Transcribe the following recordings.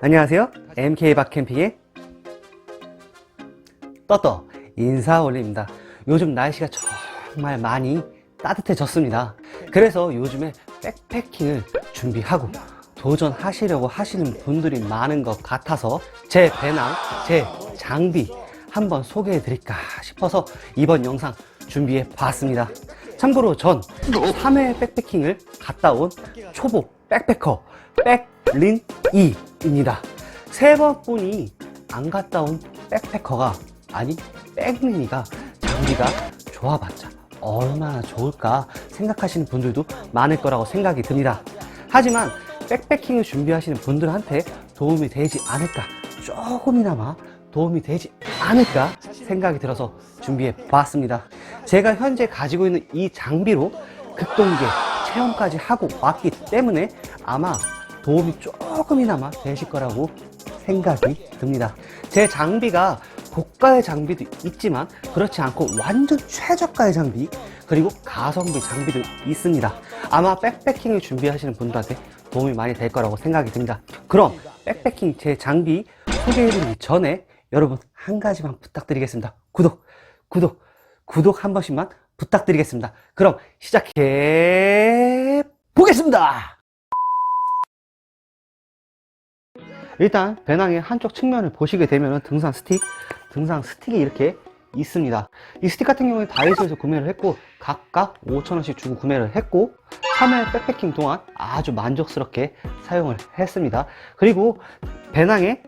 안녕하세요. MK 박캠핑의 떠떠 인사 올립니다. 요즘 날씨가 정말 많이 따뜻해졌습니다. 그래서 요즘에 백패킹을 준비하고 도전하시려고 하시는 분들이 많은 것 같아서 제 배낭, 제 장비 한번 소개해 드릴까 싶어서 이번 영상 준비해 봤습니다. 참고로 전 3회 백패킹을 갔다 온 초보 백패커 백린이 입니다. 세 번 뿐이 안 갔다 온 백패커가 아니 백린이가 장비가 좋아봤자 얼마나 좋을까 생각하시는 분들도 많을 거라고 생각이 듭니다. 하지만 백패킹을 준비하시는 분들한테 도움이 되지 않을까 조금이나마 도움이 되지 않을까 생각이 들어서 준비해 봤습니다. 제가 현재 가지고 있는 이 장비로 극동계 체험까지 하고 왔기 때문에 아마 도움이 조금이나마 되실 거라고 생각이 듭니다. 제 장비가 고가의 장비도 있지만 그렇지 않고 완전 최저가의 장비 그리고 가성비 장비도 있습니다. 아마 백패킹을 준비하시는 분들한테 도움이 많이 될 거라고 생각이 듭니다. 그럼 백패킹 제 장비 소개해드리기 전에 여러분 한 가지만 부탁드리겠습니다. 구독, 구독, 구독 한 번씩만 부탁드리겠습니다. 그럼 시작해 보겠습니다. 일단 배낭의 한쪽 측면을 보시게 되면 등산 스틱, 등산 스틱이 이렇게 있습니다. 이 스틱 같은 경우에 다이소에서 구매를 했고 각각 5,000원씩 주고 구매를 했고 3회 백패킹 동안 아주 만족스럽게 사용을 했습니다. 그리고 배낭의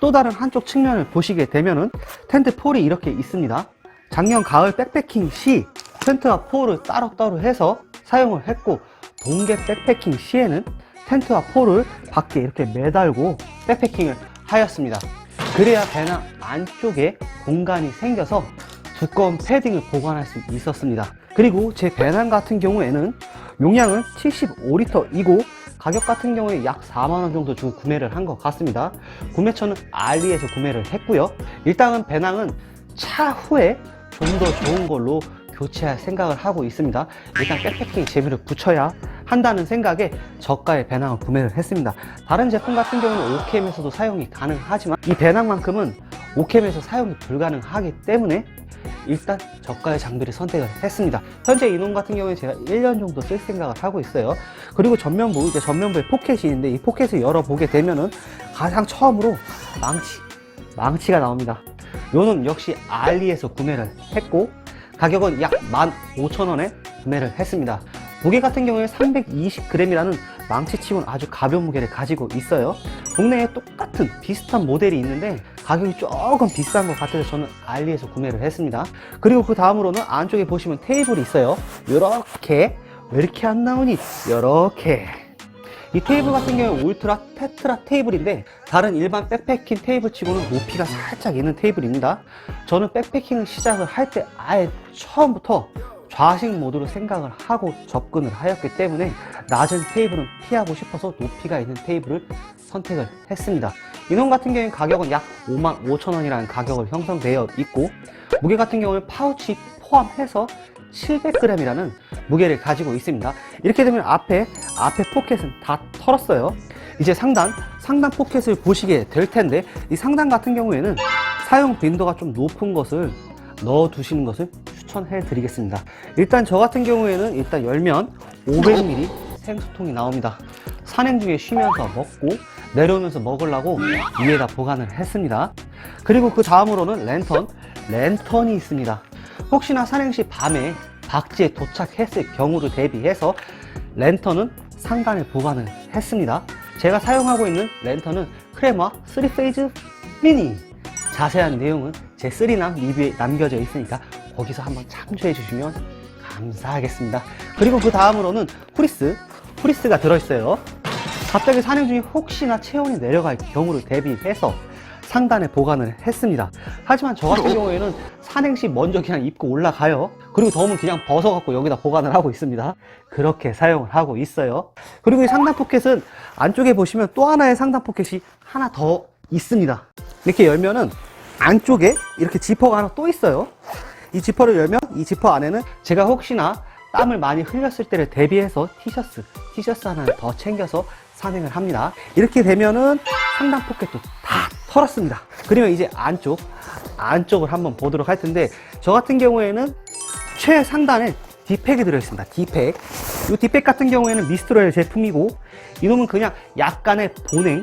또 다른 한쪽 측면을 보시게 되면은 텐트 폴이 이렇게 있습니다. 작년 가을 백패킹 시 텐트와 폴을 따로따로 해서 사용을 했고 동계 백패킹 시에는 텐트와 폴을 밖에 이렇게 매달고 백패킹을 하였습니다. 그래야 배낭 안쪽에 공간이 생겨서 두꺼운 패딩을 보관할 수 있었습니다. 그리고 제 배낭 같은 경우에는 용량은 75리터이고 가격 같은 경우에 약 4만원 정도 주고 구매를 한 것 같습니다. 구매처는 알리에서 구매를 했고요. 일단은 배낭은 차후에 좀 더 좋은 걸로 교체할 생각을 하고 있습니다. 일단 백패킹 재미를 붙여야 한다는 생각에 저가의 배낭을 구매를 했습니다. 다른 제품 같은 경우는 오캠에서도 사용이 가능하지만 이 배낭만큼은 오캠에서 사용이 불가능하기 때문에 일단 저가의 장비를 선택을 했습니다. 현재 이놈 같은 경우에 제가 1년 정도 쓸 생각을 하고 있어요. 그리고 전면부, 이제 전면부에 포켓이 있는데 이 포켓을 열어보게 되면은 가장 처음으로 망치, 망치가 나옵니다. 요놈 역시 알리에서 구매를 했고 가격은 약 15,000원에 구매를 했습니다. 무게 같은 경우에 320g이라는 망치치고는 아주 가벼운 무게를 가지고 있어요. 국내에 똑같은 비슷한 모델이 있는데 가격이 조금 비싼 것 같아서 저는 알리에서 구매를 했습니다. 그리고 그 다음으로는 안쪽에 보시면 테이블이 있어요. 이렇게 왜 이렇게 안 나오니? 이렇게 이 테이블 같은 경우에 울트라 테트라 테이블인데 다른 일반 백패킹 테이블 치고는 높이가 살짝 있는 테이블입니다. 저는 백패킹을 시작을 할 때 아예 처음부터 좌식 모드로 생각을 하고 접근을 하였기 때문에 낮은 테이블은 피하고 싶어서 높이가 있는 테이블을 선택을 했습니다. 이놈 같은 경우에 가격은 약 5만 5천 원이라는 가격을 형성되어 있고 무게 같은 경우는 파우치 포함해서 700g이라는 무게를 가지고 있습니다. 이렇게 되면 앞에 앞에 포켓은 다 털었어요. 이제 상단 상단 포켓을 보시게 될 텐데 이 상단 같은 경우에는 사용 빈도가 좀 높은 것을 넣어 두시는 것을 추천해 드리겠습니다. 일단 저 같은 경우에는 일단 열면 500ml 생수통이 나옵니다. 산행 중에 쉬면서 먹고 내려오면서 먹으려고 위에다 보관을 했습니다. 그리고 그 다음으로는 랜턴, 랜턴이 있습니다. 혹시나 산행시 밤에 박지에 도착했을 경우를 대비해서 랜턴은 상단에 보관을 했습니다. 제가 사용하고 있는 랜턴은 크레마 3페이즈 미니. 자세한 내용은 제 쓰리남 리뷰에 남겨져 있으니까 거기서 한번 참조해 주시면 감사하겠습니다. 그리고 그 다음으로는 후리스, 후리스가 들어있어요. 갑자기 산행 중에 혹시나 체온이 내려갈 경우를 대비해서 상단에 보관을 했습니다. 하지만 저 같은 경우에는 산행 시 먼저 그냥 입고 올라가요. 그리고 더우면 그냥 벗어갖고 여기다 보관을 하고 있습니다. 그렇게 사용을 하고 있어요. 그리고 이 상단 포켓은 안쪽에 보시면 또 하나의 상단 포켓이 하나 더 있습니다. 이렇게 열면은 안쪽에 이렇게 지퍼가 하나 또 있어요. 이 지퍼를 열면 이 지퍼 안에는 제가 혹시나 땀을 많이 흘렸을 때를 대비해서 티셔츠, 티셔츠 하나를 더 챙겨서 산행을 합니다. 이렇게 되면은 상단 포켓도 다 털었습니다. 그러면 이제 안쪽, 안쪽을 한번 보도록 할 텐데, 저 같은 경우에는 최상단에 디팩이 들어있습니다. 디팩. 이 디팩 같은 경우에는 미스트로엘 제품이고, 이놈은 그냥 약간의 보냉,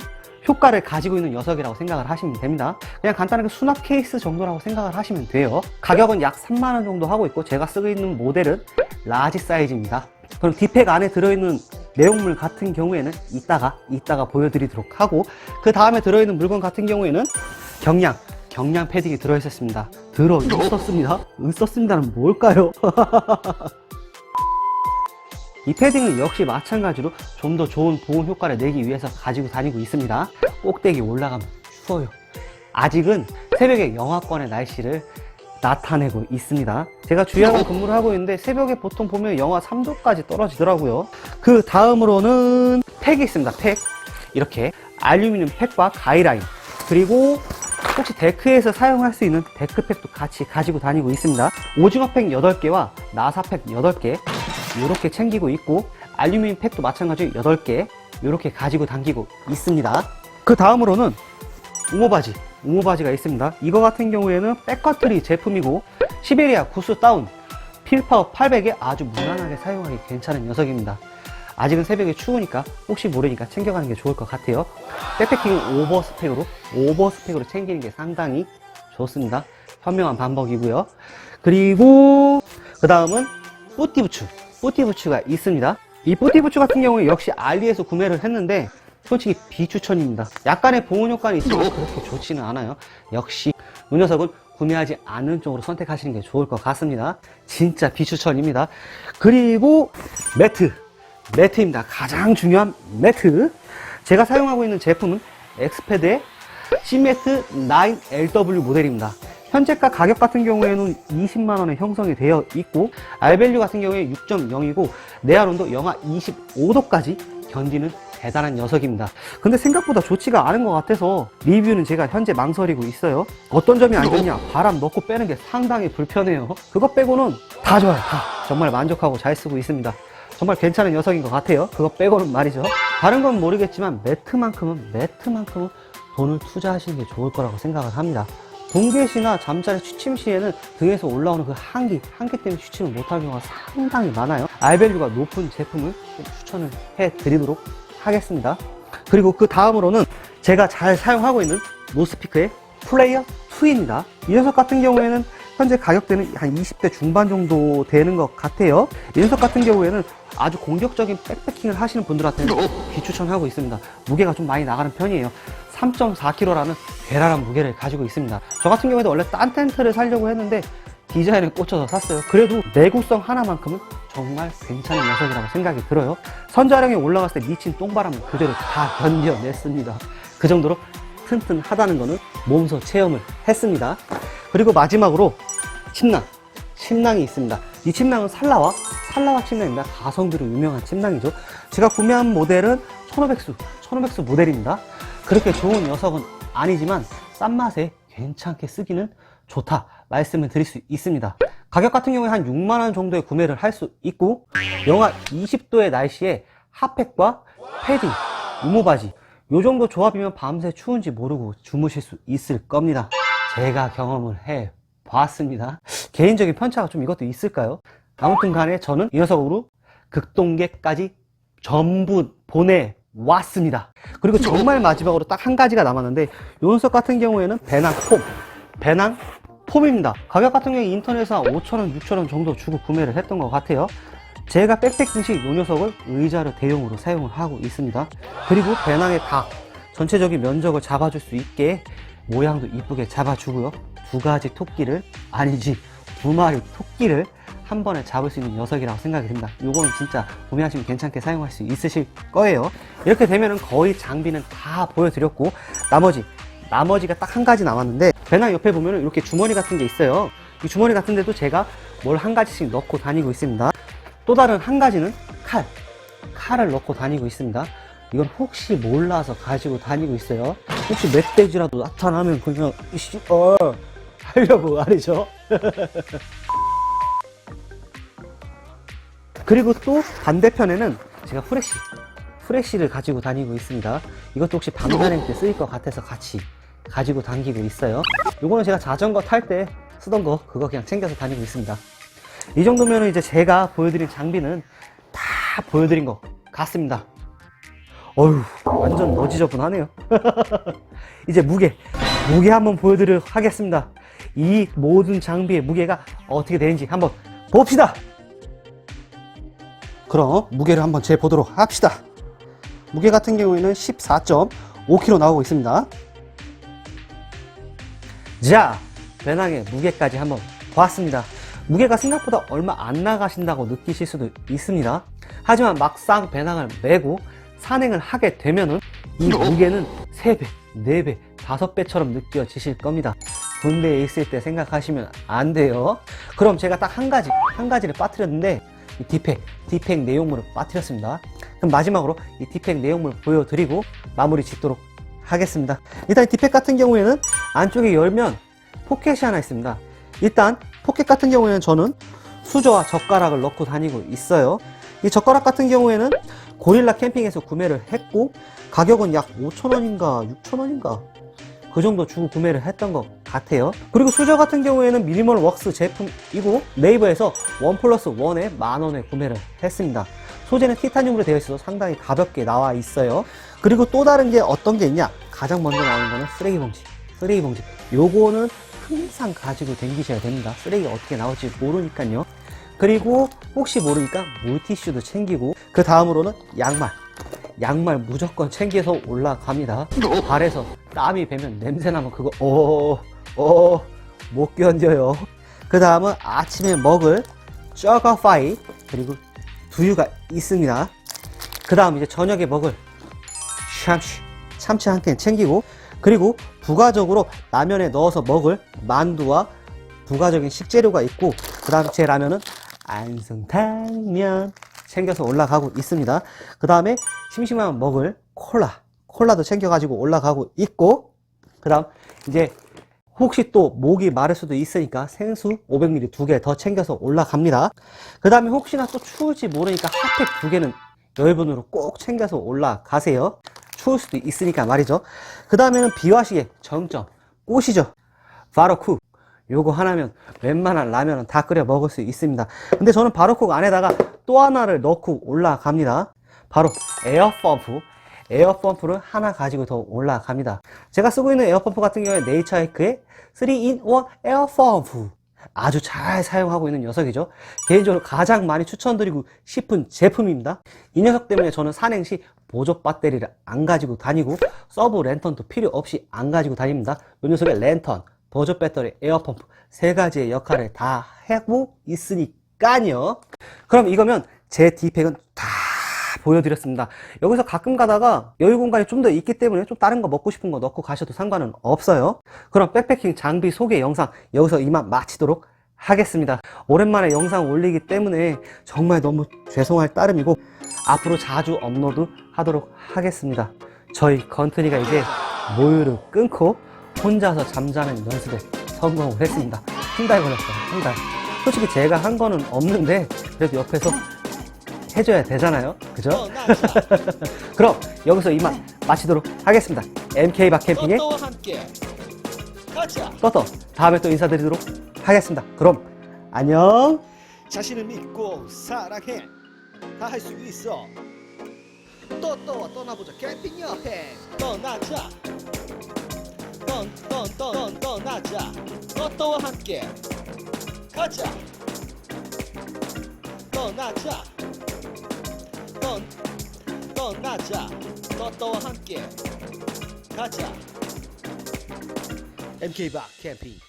효과를 가지고 있는 녀석이라고 생각을 하시면 됩니다. 그냥 간단하게 수납 케이스 정도라고 생각을 하시면 돼요. 가격은 약 3만원 정도 하고 있고, 제가 쓰고 있는 모델은 라지 사이즈입니다. 그럼 디팩 안에 들어있는 내용물 같은 경우에는 이따가 이따가 보여드리도록 하고 그 다음에 들어있는 물건 같은 경우에는 경량 경량 패딩이 들어있었습니다 들어 있었습니다 있었습니다는 뭘까요? 이 패딩은 역시 마찬가지로 좀 더 좋은 보온 효과를 내기 위해서 가지고 다니고 있습니다 꼭대기 올라가면 추워요 아직은 새벽에 영하권의 날씨를 나타내고 있습니다. 제가 주야간 근무를 하고 있는데 새벽에 보통 보면 영하 3도까지 떨어지더라고요. 그 다음으로는 팩이 있습니다. 팩. 이렇게 알루미늄 팩과 가이라인. 그리고 혹시 데크에서 사용할 수 있는 데크팩도 같이 가지고 다니고 있습니다. 오징어 팩 8개와 나사 팩 8개. 이렇게 챙기고 있고 알루미늄 팩도 마찬가지로 8개. 이렇게 가지고 다니고 있습니다. 그 다음으로는 우모바지 우모바지가 있습니다. 이거 같은 경우에는 백커트리 제품이고 시베리아 구스 다운 필파워 800에 아주 무난하게 사용하기 괜찮은 녀석입니다. 아직은 새벽에 추우니까 혹시 모르니까 챙겨가는 게 좋을 것 같아요. 백패킹은 오버 스펙으로 오버 스펙으로 챙기는 게 상당히 좋습니다. 현명한 반복이고요. 그리고 그 다음은 뿌띠부츠 뿌띠부츠가 있습니다 이 뿌띠부츠 같은 경우는 역시 알리에서 구매를 했는데 솔직히 비추천입니다. 약간의 보온 효과는 있지만 그렇게 좋지는 않아요. 역시 이 녀석은 구매하지 않는 쪽으로 선택하시는 게 좋을 것 같습니다. 진짜 비추천입니다. 그리고 매트. 매트입니다. 가장 중요한 매트. 제가 사용하고 있는 제품은 엑스패드의 C매트 9LW 모델입니다. 현재가 가격 같은 경우에는 20만원에 형성이 되어 있고 알밸류 같은 경우에 6.0이고 내화온도 영하 25도까지 견디는 대단한 녀석입니다. 근데 생각보다 좋지가 않은 것 같아서 리뷰는 제가 현재 망설이고 있어요. 어떤 점이 안 좋냐? 바람 넣고 빼는 게 상당히 불편해요. 그것 빼고는 다 좋아요. 다. 정말 만족하고 잘 쓰고 있습니다. 정말 괜찮은 녀석인 것 같아요. 그거 빼고는 말이죠. 다른 건 모르겠지만 매트만큼은 매트만큼은 돈을 투자하시는 게 좋을 거라고 생각을 합니다. 동계 시나 잠자리 취침 시에는 등에서 올라오는 그 한기, 한기 때문에 취침을 못할 경우가 상당히 많아요. 알밸류가 높은 제품을 좀 추천을 해 드리도록 하겠습니다. 그리고 그 다음으로는 제가 잘 사용하고 있는 노스피크의 플레이어 2입니다. 이 녀석 같은 경우에는 현재 가격대는 한 20대 중반 정도 되는 것 같아요. 이 녀석 같은 경우에는 아주 공격적인 백패킹을 하시는 분들한테는 비추천하고 있습니다. 무게가 좀 많이 나가는 편이에요. 3.4kg라는 괴랄한 무게를 가지고 있습니다. 저 같은 경우에도 원래 딴 텐트를 살려고 했는데 디자인에 꽂혀서 샀어요. 그래도 내구성 하나만큼은 정말 괜찮은 녀석이라고 생각이 들어요. 선자령에 올라갔을 때 미친 똥바람을 그대로 다 견뎌냈습니다. 그 정도로 튼튼하다는 거는 몸소 체험을 했습니다. 그리고 마지막으로 침낭. 침낭이 있습니다. 이 침낭은 살라와 살라와 침낭입니다. 가성비로 유명한 침낭이죠. 제가 구매한 모델은 1500수, 1500수 모델입니다. 그렇게 좋은 녀석은 아니지만 싼 맛에 괜찮게 쓰기는 좋다 말씀을 드릴 수 있습니다. 가격 같은 경우에 한 6만원 정도에 구매를 할 수 있고 영하 20도의 날씨에 핫팩과 패딩, 우모바지 요 정도 조합이면 밤새 추운지 모르고 주무실 수 있을 겁니다. 제가 경험을 해 봤습니다. 개인적인 편차가 좀 이것도 있을까요? 아무튼 간에 저는 이 녀석으로 극동계까지 전부 보내 왔습니다. 그리고 정말 마지막으로 딱 한 가지가 남았는데 이 녀석 같은 경우에는 배낭 폼. 배낭 폼입니다. 가격 같은 경우에 인터넷에서 한 5,000원, 6,000원 정도 주고 구매를 했던 것 같아요. 제가 백패킹 시이 녀석을 의자로 대용으로 사용을 하고 있습니다. 그리고 배낭의 각, 전체적인 면적을 잡아줄 수 있게 모양도 이쁘게 잡아주고요. 두 가지 토끼를, 아니지, 두 마리 토끼를 한 번에 잡을 수 있는 녀석이라고 생각이 듭니다. 요거는 진짜 구매하시면 괜찮게 사용할 수 있으실 거예요. 이렇게 되면은 거의 장비는 다 보여드렸고, 나머지, 나머지가 딱 한 가지 남았는데, 배낭 옆에 보면은 이렇게 주머니 같은 게 있어요. 이 주머니 같은 데도 제가 뭘 한 가지씩 넣고 다니고 있습니다. 또 다른 한 가지는 칼. 칼을 넣고 다니고 있습니다. 이건 혹시 몰라서 가지고 다니고 있어요. 혹시 멧돼지라도 나타나면 그냥, 이씨, 어, 하려고 말이죠. 그리고 또 반대편에는 제가 후레쉬. 프레쉬를 가지고 다니고 있습니다. 이것도 혹시 방단행 때 쓰일 것 같아서 같이 가지고 다니고 있어요. 요거는 제가 자전거 탈 때 쓰던 거 그거 그냥 챙겨서 다니고 있습니다. 이 정도면 이제 제가 보여드린 장비는 다 보여드린 것 같습니다. 어휴 완전 너지저분하네요. 이제 무게 무게 한번 보여드리도록 하겠습니다. 이 모든 장비의 무게가 어떻게 되는지 한번 봅시다. 그럼 무게를 한번 재보도록 합시다. 무게 같은 경우에는 14.5kg 나오고 있습니다. 자, 배낭의 무게까지 한번 보았습니다. 무게가 생각보다 얼마 안 나가신다고 느끼실 수도 있습니다. 하지만 막상 배낭을 메고 산행을 하게 되면은 이 무게는 3배, 4배, 5배처럼 느껴지실 겁니다. 군대에 있을 때 생각하시면 안 돼요. 그럼 제가 딱 한 가지, 한 가지를 빠뜨렸는데 이 디팩, 디팩 내용물을 빠뜨렸습니다. 그럼 마지막으로 이 디팩 내용물 보여드리고 마무리 짓도록 하겠습니다. 일단 이 디팩 같은 경우에는 안쪽에 열면 포켓이 하나 있습니다. 일단 포켓 같은 경우에는 저는 수저와 젓가락을 넣고 다니고 있어요. 이 젓가락 같은 경우에는 고릴라 캠핑에서 구매를 했고 가격은 약 5천원인가 6천원인가 그 정도 주고 구매를 했던 것 같아요. 그리고 수저 같은 경우에는 미니멀 웍스 제품이고 네이버에서 원 플러스 원에 만 원에 구매를 했습니다. 소재는 티타늄으로 되어 있어서 상당히 가볍게 나와 있어요. 그리고 또 다른 게 어떤 게 있냐? 가장 먼저 나오는 거는 쓰레기 봉지. 쓰레기 봉지. 요거는 항상 가지고 다니셔야 됩니다. 쓰레기가 어떻게 나올지 모르니까요. 그리고 혹시 모르니까 물티슈도 챙기고 그 다음으로는 양말. 양말 무조건 챙겨서 올라갑니다. 발에서 땀이 배면 냄새 나면 그거 어 어 못 견뎌요. 그 다음은 아침에 먹을 저거파이 그리고 두유가 있습니다. 그 다음 이제 저녁에 먹을 참치 참치 한 캔 챙기고 그리고 부가적으로 라면에 넣어서 먹을 만두와 부가적인 식재료가 있고 그 다음 제 라면은 안성탕면 챙겨서 올라가고 있습니다. 그 다음에 심심하면 먹을 콜라 콜라도 챙겨가지고 올라가고 있고 그 다음 이제 혹시 또 목이 마를 수도 있으니까 생수 500ml 두 개 더 챙겨서 올라갑니다. 그 다음에 혹시나 또 추울지 모르니까 핫팩 두 개는 여러분으로 꼭 챙겨서 올라가세요. 추울 수도 있으니까 말이죠. 그 다음에는 비와시의 정점 꽃이죠. 바로쿡 요거 하나면 웬만한 라면은 다 끓여 먹을 수 있습니다. 근데 저는 바로쿡 안에다가 또 하나를 넣고 올라갑니다. 바로 에어펌프. 에어펌프를 하나 가지고 더 올라갑니다. 제가 쓰고 있는 에어펌프 같은 경우에 네이처하이크의 3in1 에어펌프. 아주 잘 사용하고 있는 녀석이죠. 개인적으로 가장 많이 추천드리고 싶은 제품입니다. 이 녀석 때문에 저는 산행 시 보조 배터리를 안 가지고 다니고 서브 랜턴도 필요 없이 안 가지고 다닙니다. 이 녀석의 랜턴, 보조 배터리, 에어펌프 세 가지의 역할을 다 하고 있으니까요. 그럼 이거면 제 디팩은 다 보여드렸습니다. 여기서 가끔 가다가 여유 공간이 좀 더 있기 때문에 좀 다른 거 먹고 싶은 거 넣고 가셔도 상관은 없어요. 그럼 백패킹 장비 소개 영상 여기서 이만 마치도록 하겠습니다. 오랜만에 영상 올리기 때문에 정말 너무 죄송할 따름이고 앞으로 자주 업로드 하도록 하겠습니다. 저희 건트리가 이제 모유를 끊고 혼자서 잠자는 연습에 성공을 했습니다. 한 달 걸렸어요. 한 달. 솔직히 제가 한 거는 없는데 그래도 옆에서 해줘야 되잖아요. 그죠? 그럼 여기서 이만 마치도록 하겠습니다. MK 박캠핑의. 떠떠 다음에 또 인사드리도록 하겠습니다. 그럼 안녕. 자신을 믿고 사랑해. 다 할 수 있어. 또또와 떠나보자 캠핑 여행. 떠나자. 떤떤떤 떠나자. 또또와 함께 가자. 떠나자. 떤 떠나자. 또또와 함께 가자. MK 박 캠핑.